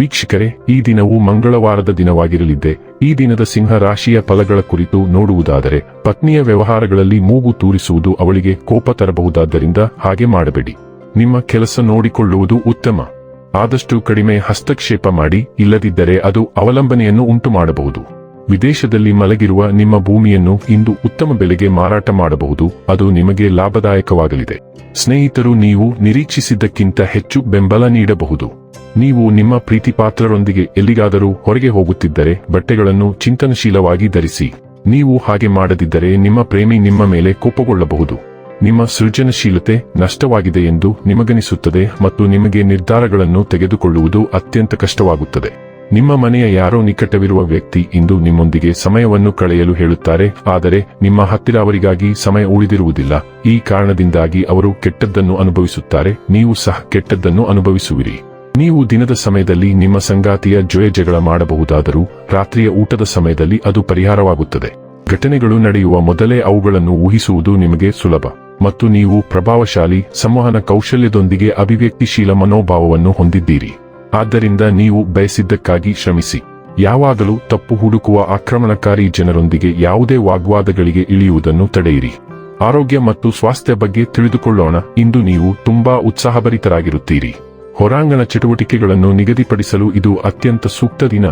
ವೀಕ್ಷಕರೇ, ಈ ದಿನವು ಮಂಗಳವಾರದ ದಿನವಾಗಿರಲಿದೆ ಈ ದಿನದ ಸಿಂಹ ರಾಶಿಯ ಫಲಗಳ ಕುರಿತು ನೋಡುವುದಾದರೆ, ಪತ್ನಿಯ ವ್ಯವಹಾರಗಳಲ್ಲಿ ಮೂಗು ತೂರಿಸುವುದು ಅವಳಿಗೆ ಕೋಪ ತರಬಹುದಾದ್ದರಿಂದ ಹಾಗೆ ಮಾಡಬೇಡಿ. ನಿಮ್ಮ ಕೆಲಸ ನೋಡಿಕೊಳ್ಳುವುದು ಉತ್ತಮ. ಆದಷ್ಟು ಕಡಿಮೆ ಹಸ್ತಕ್ಷೇಪ ಮಾಡಿ, ಇಲ್ಲದಿದ್ದರೆ ಅದು ಅವಲಂಬನೆಯನ್ನು ಉಂಟು ಮಾಡಬಹುದು ವಿದೇಶದಲ್ಲಿ ಮಲಗಿರುವ ನಿಮ್ಮ ಭೂಮಿಯನ್ನು ಇಂದು ಉತ್ತಮ ಬೆಲೆಗೆ ಮಾರಾಟ ಮಾಡಬಹುದು, ಅದು ನಿಮಗೆ ಲಾಭದಾಯಕವಾಗಲಿದೆ. ಸ್ನೇಹಿತರು, ನೀವು ನಿರೀಕ್ಷಿಸಿದ್ದಕ್ಕಿಂತ ಹೆಚ್ಚು ಬೆಂಬಲ ನೀಡಬಹುದು. ನೀವು ನಿಮ್ಮ ಪ್ರೀತಿಪಾತ್ರರೊಂದಿಗೆ ಎಲ್ಲಿಗಾದರೂ ಹೊರಗೆ ಹೋಗುತ್ತಿದ್ದರೆ ಬಟ್ಟೆಗಳನ್ನು ಚಿಂತನಶೀಲವಾಗಿ ಧರಿಸಿ. ನೀವು ಹಾಗೆ ಮಾಡದಿದ್ದರೆ ನಿಮ್ಮ ಪ್ರೇಮಿ ನಿಮ್ಮ ಮೇಲೆ ಕೋಪಗೊಳ್ಳಬಹುದು. ನಿಮ್ಮ ಸೃಜನಶೀಲತೆ ನಷ್ಟವಾಗಿದೆ ಎಂದು ನಿಮಗನಿಸುತ್ತದೆ ಮತ್ತು ನಿಮಗೆ ನಿರ್ಧಾರಗಳನ್ನು ತೆಗೆದುಕೊಳ್ಳುವುದು ಅತ್ಯಂತ ಕಷ್ಟವಾಗುತ್ತದೆ. ನಿಮ್ಮ ಮನೆಯ ಯಾರೋ ನಿಕಟವಿರುವ ವ್ಯಕ್ತಿ ಇಂದು ನಿಮ್ಮೊಂದಿಗೆ ಸಮಯವನ್ನು ಕಳೆಯಲು ಹೇಳುತ್ತಾರೆ, ಆದರೆ ನಿಮ್ಮ ಹತ್ತಿರ ಅವರಿಗಾಗಿ ಸಮಯ ಉಳಿದಿರುವುದಿಲ್ಲ. ಈ ಕಾರಣದಿಂದಾಗಿ ಅವರು ಕೆಟ್ಟದ್ದನ್ನು ಅನುಭವಿಸುತ್ತಾರೆ, ನೀವು ಸಹ ಕೆಟ್ಟದ್ದನ್ನು ಅನುಭವಿಸುವಿರಿ. ನೀವು ದಿನದ ಸಮಯದಲ್ಲಿ ನಿಮ್ಮ ಸಂಗಾತಿಯ ಜೊಯ ಜಗಳ ಮಾಡಬಹುದಾದರೂ ರಾತ್ರಿಯ ಊಟದ ಸಮಯದಲ್ಲಿ ಅದು ಪರಿಹಾರವಾಗುತ್ತದೆ. ಘಟನೆಗಳು ನಡೆಯುವ ಮೊದಲೇ ಅವುಗಳನ್ನು ಊಹಿಸುವುದು ನಿಮಗೆ ಸುಲಭ ಮತ್ತು ನೀವು ಪ್ರಭಾವಶಾಲಿ, ಸಂವಹನ ಕೌಶಲ್ಯದೊಂದಿಗೆ ಅಭಿವ್ಯಕ್ತಿಶೀಲ ಮನೋಭಾವವನ್ನು ಹೊಂದಿದ್ದೀರಿ. ಆದ್ದರಿಂದ ನೀವು ಬಯಸಿದ್ದಕ್ಕಾಗಿ ಶ್ರಮಿಸಿ. ಯಾವಾಗಲೂ ತಪ್ಪು ಹುಡುಕುವ ಆಕ್ರಮಣಕಾರಿ ಜನರೊಂದಿಗೆ ಯಾವುದೇ ವಾಗ್ವಾದಗಳಿಗೆ ಇಳಿಯುವುದನ್ನು ತಡೆಯಿರಿ. ಆರೋಗ್ಯ ಮತ್ತು ಸ್ವಾಸ್ಥ್ಯ ಬಗ್ಗೆ ತಿಳಿದುಕೊಳ್ಳೋಣ. ಇಂದು ನೀವು ತುಂಬಾ ಉತ್ಸಾಹಭರಿತರಾಗಿರುತ್ತೀರಿ. ಹೊರಾಂಗಣ ಚಟುವಟಿಕೆಗಳನ್ನು ನಿಗದಿಪಡಿಸಲು ಇದು ಅತ್ಯಂತ ಸೂಕ್ತ ದಿನ.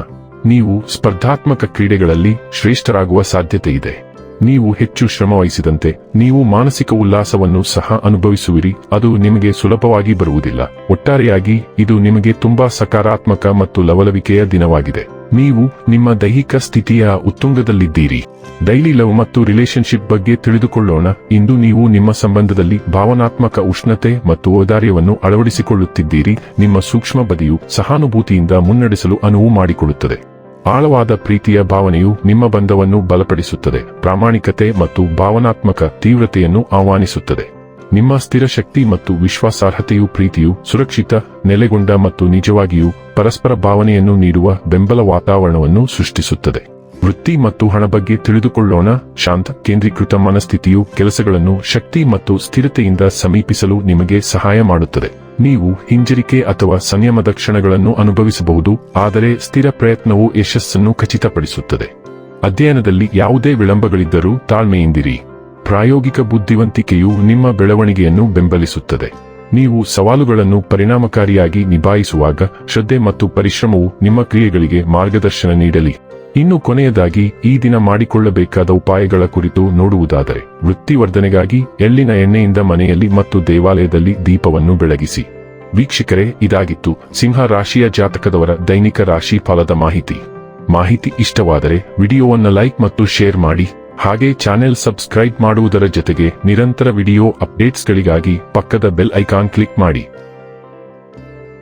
ನೀವು ಸ್ಪರ್ಧಾತ್ಮಕ ಕ್ರೀಡೆಗಳಲ್ಲಿ ಶ್ರೇಷ್ಠರಾಗುವ ಸಾಧ್ಯತೆ ಇದೆ ನೀವು ಹೆಚ್ಚು ಶ್ರಮವಹಿಸಿದಂತೆ ನೀವು ಮಾನಸಿಕ ಉಲ್ಲಾಸವನ್ನು ಸಹ ಅನುಭವಿಸುವಿರಿ. ಅದು ನಿಮಗೆ ಸುಲಭವಾಗಿ ಬರುವುದಿಲ್ಲ. ಒಟ್ಟಾರೆಯಾಗಿ, ಇದು ನಿಮಗೆ ತುಂಬಾ ಸಕಾರಾತ್ಮಕ ಮತ್ತು ಲವಲವಿಕೆಯ ದಿನವಾಗಿದೆ. ನೀವು ನಿಮ್ಮ ದೈಹಿಕ ಸ್ಥಿತಿಯ ಉತ್ತುಂಗದಲ್ಲಿದ್ದೀರಿ. ಡೈಲಿ ಲವ್ ಮತ್ತು ರಿಲೇಶನ್ಶಿಪ್ ಬಗ್ಗೆ ತಿಳಿದುಕೊಳ್ಳೋಣ. ಇಂದು ನೀವು ನಿಮ್ಮ ಸಂಬಂಧದಲ್ಲಿ ಭಾವನಾತ್ಮಕ ಉಷ್ಣತೆ ಮತ್ತು ಔದಾರ್ಯವನ್ನು ಅಳವಡಿಸಿಕೊಳ್ಳುತ್ತಿದ್ದೀರಿ. ನಿಮ್ಮ ಸೂಕ್ಷ್ಮ ಬದಿಯು ಸಹಾನುಭೂತಿಯಿಂದ ಮುನ್ನಡೆಸಲು ಅನುವು ಮಾಡಿಕೊಡುತ್ತದೆ. ಆಳವಾದ ಪ್ರೀತಿಯ ಭಾವನೆಯು ನಿಮ್ಮ ಬಂಧವನ್ನು ಬಲಪಡಿಸುತ್ತದೆ. ಪ್ರಾಮಾಣಿಕತೆ ಮತ್ತು ಭಾವನಾತ್ಮಕ ತೀವ್ರತೆಯನ್ನು ಆಹ್ವಾನಿಸುತ್ತದೆ. ನಿಮ್ಮ ಸ್ಥಿರ ಶಕ್ತಿ ಮತ್ತು ವಿಶ್ವಾಸಾರ್ಹತೆಯು ಪ್ರೀತಿಯು ಸುರಕ್ಷಿತ, ನೆಲೆಗೊಂಡ ಮತ್ತು ನಿಜವಾಗಿಯೂ ಪರಸ್ಪರ ಭಾವನೆಯನ್ನು ನೀಡುವ ಬೆಂಬಲ ವಾತಾವರಣವನ್ನು ಸೃಷ್ಟಿಸುತ್ತದೆ. ವೃತ್ತಿ ಮತ್ತು ಹಣ ಬಗ್ಗೆ ತಿಳಿದುಕೊಳ್ಳೋಣ. ಶಾಂತ, ಕೇಂದ್ರೀಕೃತ ಮನಸ್ಥಿತಿಯು ಕೆಲಸಗಳನ್ನು ಶಕ್ತಿ ಮತ್ತು ಸ್ಥಿರತೆಯಿಂದ ಸಮೀಪಿಸಲು ನಿಮಗೆ ಸಹಾಯ ಮಾಡುತ್ತದೆ. ನೀವು ಹಿಂಜರಿಕೆ ಅಥವಾ ಸಂಯಮದ ಕ್ಷಣಗಳನ್ನು ಅನುಭವಿಸಬಹುದು, ಆದರೆ ಸ್ಥಿರ ಪ್ರಯತ್ನವು ಯಶಸ್ಸನ್ನು ಖಚಿತಪಡಿಸುತ್ತದೆ. ಅಧ್ಯಯನದಲ್ಲಿ ಯಾವುದೇ ವಿಳಂಬಗಳಿದ್ದರೂ ತಾಳ್ಮೆಯಿಂದಿರಿ. ಪ್ರಾಯೋಗಿಕ ಬುದ್ಧಿವಂತಿಕೆಯು ನಿಮ್ಮ ಬೆಳವಣಿಗೆಯನ್ನು ಬೆಂಬಲಿಸುತ್ತದೆ. ನೀವು ಸವಾಲುಗಳನ್ನು ಪರಿಣಾಮಕಾರಿಯಾಗಿ ನಿಭಾಯಿಸುವಾಗ ಶ್ರದ್ಧೆ ಮತ್ತು ಪರಿಶ್ರಮವು ನಿಮ್ಮ ಕ್ರಿಯೆಗಳಿಗೆ ಮಾರ್ಗದರ್ಶನ ನೀಡಲಿ. ಇನ್ನು ಕೊನೆಯದಾಗಿ ಈ ದಿನ ಮಾಡಿಕೊಳ್ಳಬೇಕಾದ ಉಪಾಯಗಳ ಕುರಿತು ನೋಡುವುದಾದರೆ, ವೃತ್ತಿವರ್ಧನೆಗಾಗಿ ಎಳ್ಳಿನ ಎಣ್ಣೆಯಿಂದ ಮನೆಯಲ್ಲಿ ಮತ್ತು ದೇವಾಲಯದಲ್ಲಿ ದೀಪವನ್ನು ಬೆಳಗಿಸಿ. ವೀಕ್ಷಕರೇ, ಇದಾಗಿತ್ತು ಸಿಂಹ ರಾಶಿಯ ಜಾತಕದವರ ದೈನಿಕ ರಾಶಿ ಫಲದ ಮಾಹಿತಿ. ಮಾಹಿತಿ ಇಷ್ಟವಾದರೆ ವಿಡಿಯೋವನ್ನು ಲೈಕ್ ಮತ್ತು ಶೇರ್ ಮಾಡಿ, ಹಾಗೆ ಚಾನೆಲ್ ಸಬ್ಸ್ಕ್ರೈಬ್ ಮಾಡುವುದರ ಜೊತೆಗೆ ನಿರಂತರ ವಿಡಿಯೋ ಅಪ್ಡೇಟ್ಸ್ಗಳಿಗಾಗಿ ಪಕ್ಕದ ಬೆಲ್ ಐಕಾನ್ ಕ್ಲಿಕ್ ಮಾಡಿ.